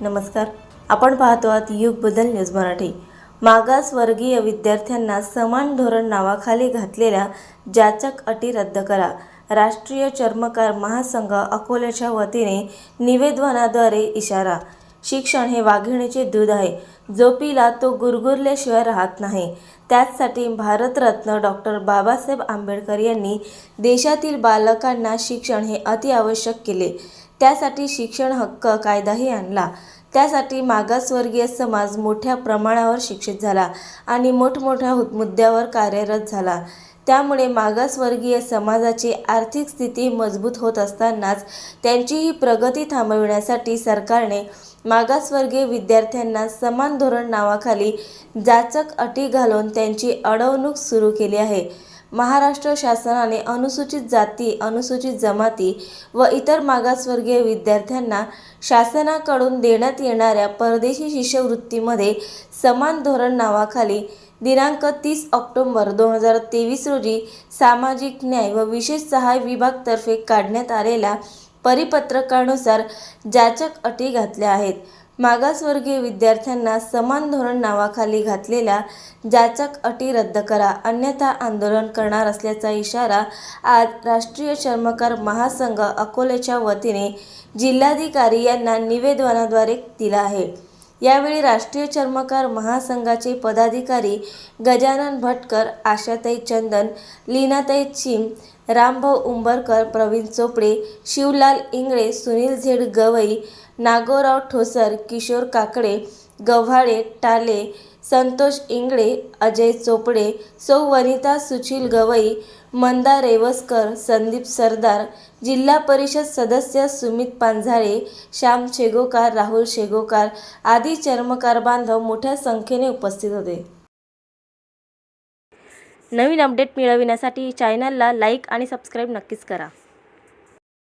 नमस्कार. आपण पाहतो आहात युग बदल न्यूज मराठी. मागासवर्गीय विद्यार्थ्यांना समान धोरण नावाखाली घातलेल्या जाचक अटी रद्द करा. राष्ट्रीय चर्मकार महासंघ अकोल्याच्या वतीने निवेदनाद्वारे इशारा. शिक्षण हे वाघिणीचे दूध आहे. जो पिला तो गुरगुरल्याशिवाय राहत नाही. त्याचसाठी भारतरत्न डॉक्टर बाबासाहेब आंबेडकर यांनी देशातील बालकांना शिक्षण हे अतिआवश्यक केले. त्यासाठी शिक्षण हक्क कायदाही आणला. त्यासाठी मागासवर्गीय समाज मोठ्या प्रमाणावर शिक्षित झाला आणि मोठमोठ्या मुद्द्यावर कार्यरत झाला. त्यामुळे मागासवर्गीय समाजाची आर्थिक स्थिती मजबूत होत असतानाच त्यांचीही प्रगती थांबविण्यासाठी सरकारने मागासवर्गीय विद्यार्थ्यांना समान धोरण नावाखाली जाचक अटी घालून त्यांची अडवणूक सुरू केली आहे. महाराष्ट्र शासनाने अनुसूचित जाती अनुसूचित जमाती व इतर मागासवर्गीय विद्यार्थ्यांना शासनाकडून देण्यात येणाऱ्या परदेशी शिष्यवृत्तीमध्ये समान धोरण नावाखाली दिनांक तीस ऑक्टोंबर दोन हजार तेवीस रोजी सामाजिक न्याय व विशेष सहाय्य विभागतर्फे काढण्यात आलेल्या परिपत्रकानुसार जाचक अटी घातल्या आहेत. मागासवर्गीय विद्यार्थ्यांना समान धोरण नावाखाली घातलेल्या जाचक अटी रद्द करा. अन्यथा आंदोलन करणार असल्याचा इशारा आज राष्ट्रीय चर्मकार महासंघ अकोल्याच्या वतीने जिल्हाधिकारी यांना निवेदनाद्वारे दिला आहे. यावेळी राष्ट्रीय चर्मकार महासंघाचे पदाधिकारी गजानन भटकर आशाताई चंदन लीनाताई चिम रामभाऊ उंबरकर प्रवीण चोपडे शिवलाल इंगळे सुनील झेड गवई नागोराव ठोसर किशोर काकडे गव्हाळे टाले संतोष इंगळे अजय चोपडे सौ वनिता सुशील गवई मंदा रेवसकर संदीप सरदार जिल्हा परिषद सदस्य सुमित पांझाळे श्याम शेगोकार राहुल शेगोकार आदी चर्मकार बांधव मोठ्या संख्येने उपस्थित होते. नवीन अपडेट मिळविण्यासाठी चॅनलला लाईक आणि सबस्क्राईब नक्कीच करा.